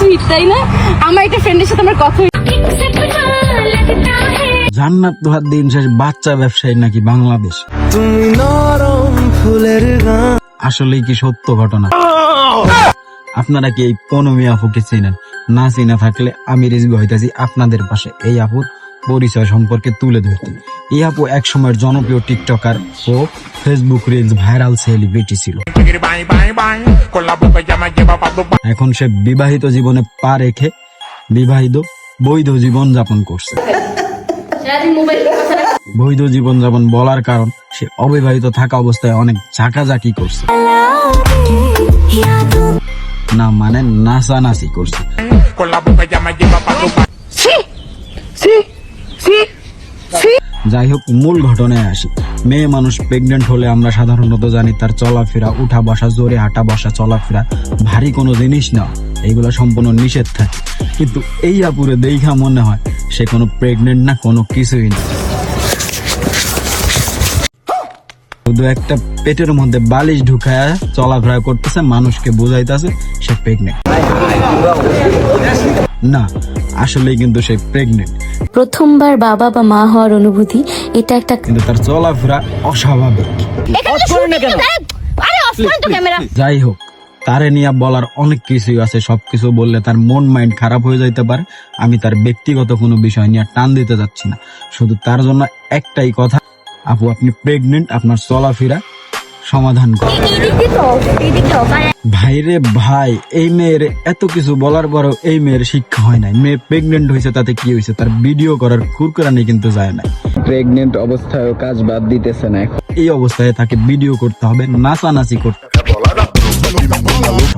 Sweet তাই না? আমার একটা ফ্রেন্ডের সাথে আমার কথা জান্নাত তোহার দিন শেষ বাচ্চা ব্যবসায়ী নাকি বাংলাদেশ? তুমি নরম ফুলের গান। আসলেই কি সত্য ঘটনা? আপনারা কি এই পনমি আপুকে চেনেন? না চিনা থাকলে আমি রিজবি হইতাছি আপনাদের পাশে। এই আপুর পরিচয় সম্পর্কে তুলে ধরতে। এই আপু এক সময়ের জনপ্রিয় টিকটকার ও ফেসবুক রিলস ভাইরাল সেলিব্রিটি ছিল। এখন সে বিবাহিত জীবনে পা রেখে বিবাহিত বৈধ জীবন যাপন করছে। বৈধ জীবন যাপন বলার কারণ, সে অবিবাহিত থাকা অবস্থায় অনেক ঝাঁকাঝাঁকি করছে। না মানে নাচানাচি করছে। যাই হোক, মূল ঘটনায় আসি। মেয়ে মানুষ প্রেগনেন্ট হলে আমরা সাধারণত জানি তার চলাফেরা, উঠা বসা, জোরে হাঁটা বসা, চলাফেরা ভারী কোনো জিনিস না। এইগুলো সম্পূর্ণ নিষেধ থাকে। কিন্তু এই আপুরে দেখা মনে হয় সে কোনো প্রেগনেন্ট না, কোনো কিছুই না। শুধু একটা পেটের মধ্যে বালিশ ঢুকায় চলাফেরা করতেছে, মানুষকে বোঝাইতেছে সে প্রেগনেন্ট না আসলেই কিন্তু সে প্রেগনেন্ট প্রথমবার বাবা বা মা হওয়ার অনুভূতি এটা একটা কিন্তু তার চলাফেরা অস্বাভাবিক। যাই হোক তারে নিয়ে বলার অনেক কিছুই আছে সবকিছু বললে তার মন মাইন্ড খারাপ হয়ে যাইতে পারে। আমি তার ব্যক্তিগত কোনো বিষয় নিয়ে টান দিতে যাচ্ছি না। শুধু তার জন্য একটাই কথা আপু আপনি প্রেগনেন্ট আপনার চলাফেরা সমাধান ভাইরে ভাই এই মেয়ের এত কিছু বলার পরেও এই মেয়ের শিক্ষা হয় নাই। মেয়ে প্রেগনেন্ট হয়েছে তাতে কি হয়েছে? তার ভিডিও করার কুরকুরানি কিন্তু যায় না প্রেগনেন্ট অবস্থায় কাজ বাদ দিতেছে না এখন। এই অবস্থায় তাকে ভিডিও করতে হবে নাচানাচি করতে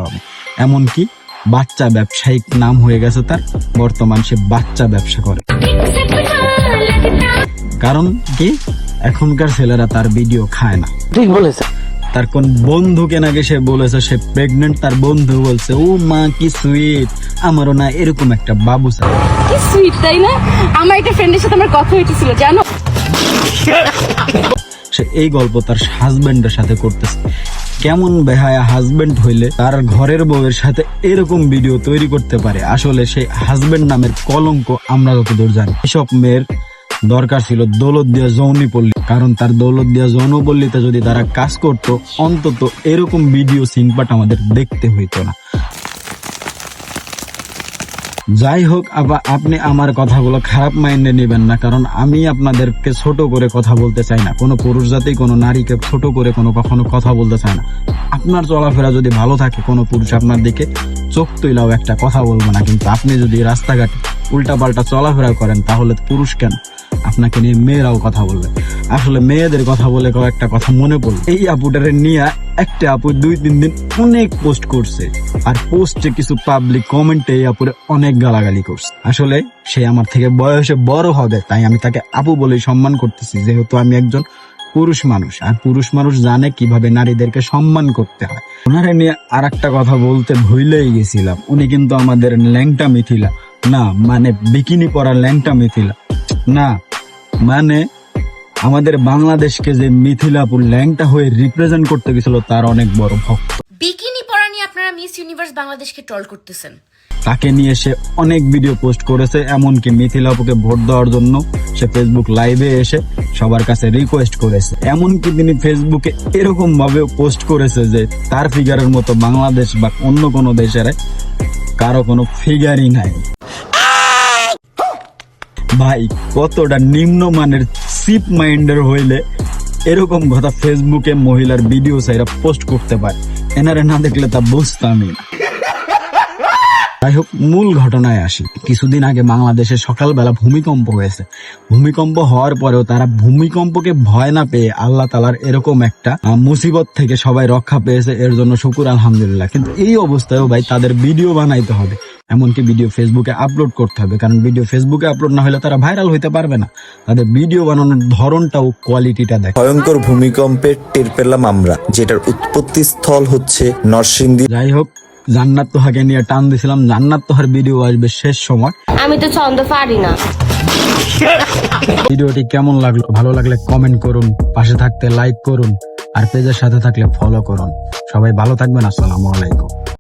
হবে। এমনকি বাচ্চা ব্যবসায়িক নাম হয়ে গেছে তার। বর্তমান সে বাচ্চা ব্যবসা করে। কারণ কি? এখনকার ছেলেরা তার ভিডিও খায় না। ঠিক বলেছে তার কোন বন্ধুকে নাকি সে বলেছে সে প্রেগনেন্ট তার বন্ধু বলছে ও মা কি সুইট আমারও না এরকম একটা বাবু কি সুইট তাই না? আমার একটা ফ্রেন্ডের সাথে আমার কথা হয়েছিল জানো? সে এই গল্প তার হাজবেন্ডের সাথে করতেছে। কেমন বেহায়া হাজবেন্ড হইলে তার ঘরের বউয়ের সাথে এরকম ভিডিও তৈরি করতে পারে। আসলে সেই হাজবেন্ড নামের কলঙ্ক আমরা যতদূর জানি। এসব মেয়ের দরকার ছিল দৌলত দিয়া যৌনি পল্লী। কারণ তার দৌলত দিয়া যৌনপল্লীতে যদি তারা কাজ করত, অন্তত এরকম ভিডিও সিনপাট আমাদের দেখতে হইতো না। যাই হোক আবা- আপনি আমার কথাগুলো খারাপ মাইন্ডে নেবেন না, কারণ আমি আপনাদেরকে ছোট করে কথা বলতে চাই না। কোনো পুরুষ জাতি, কোনো নারীকে ছোট করে কোনো কখনো কথা বলতে চায় না। আপনার চলাফেরা যদি ভালো থাকে, কোনো পুরুষ আপনার দিকে চোখ তৈলাও একটা কথা বলব না। কিন্তু আপনি যদি রাস্তাঘাটে উল্টাপাল্টা চলাফেরা করেন, তাহলে পুরুষ কেন? আপনাকে নিয়ে মেয়েরাও কথা বলবে। আসলে মেয়েদের কথা বলে একটা কথা মনে পড়ল এই আপুটারে নিয়ে একটা আপু দুই তিন দিন অনেক পোস্ট করছে। আর পোস্টে কিছু পাবলিক কমেন্টে এই আপুরে অনেক গালাগালি করছে। আসলে সে আমার থেকে বয়সে বড় হবে, তাই আমি তাকে আপু বলেই সম্মান করতেছি। যেহেতু আমি একজন পুরুষ মানুষ, আর পুরুষ মানুষ জানে কীভাবে নারীদেরকে সম্মান করতে হয়। ওনারে নিয়ে আর একটা কথা বলতে ভুলেই গেছিলাম। উনি কিন্তু আমাদের ল্যাংটা মিথিলা। না মানে বিকিনি পরা ল্যাংটা মিথিলা। না মানে আমাদের বাংলাদেশকে যে মিথিলাপুর ল্যাংটা হয়ে রিপ্রেজেন্ট করতে গেছিল তার অনেক বড় ভক্ত। বিকিনি পরা নিয়ে আপনারা মিস ইউনিভার্স বাংলাদেশকে ট্রল করতেছেন। তাকে নিয়ে সে অনেক ভিডিও পোস্ট করেছে এমনকি মিথিলাপুকে ভোট দেওয়ার জন্য সে ফেসবুক লাইভে এসে সবার কাছে রিকোয়েস্ট করেছে। এমনকি তিনি ফেসবুকে এরকম ভাবে পোস্ট করেছে যে তার ফিগারের মতো বাংলাদেশ বা অন্য কোনো দেশের কারও কোনো ফিগারই নাই। ভাই, কতটা নিম্নমানের সিপ মাইন্ডের হইলে এরকম কথা ফেসবুকে মহিলার ভিডিও সাইরা পোস্ট করতে পারে। এনারে না দেখলে তা বুঝতামই না। যাই হোক, মূল ঘটনায় আসি। কিছুদিন আগে বাংলাদেশে সকালবেলা ভূমিকম্প হয়েছে। ভূমিকম্প হওয়ার পরেও তারা ভূমিকম্পকে ভয় না পেয়ে আল্লাহ তালার এরকম একটা মুসিবত থেকে সবাই রক্ষা পেয়েছে। এর জন্য শুকুর আলহামদুলিল্লাহ। কিন্তু এই অবস্থায়ও ভাই তাদের ভিডিও বানাইতে হবে। এমনকি ভিডিও ফেসবুকে আপলোড করতে হবে। কারণ ভিডিও ফেসবুকে আপলোড না হলে তারা ভাইরাল হইতে পারবে না। তাদের ভিডিও বানানোর ধরনটাও কোয়ালিটিটা দেখ। ভয়ঙ্কর ভূমিকম্পের টের পেলাম আমরা যেটার উৎপত্তি স্থল হচ্ছে নরসিংদী। যাই হোক জান্নাত তোহাকে নিয়ে টান দিছিলাম। জান্নাত তোহার ভিডিও আসবে শেষ সময়। আমি তো ছন্দ পারি না। ভিডিওটি কেমন লাগল? ভালো লাগলে কমেন্ট করুন পাশে থাকতে লাইক করুন আর পেজের সাথে থাকলে ফলো করুন। সবাই ভালো থাকবেন আসসালামু আলাইকুম।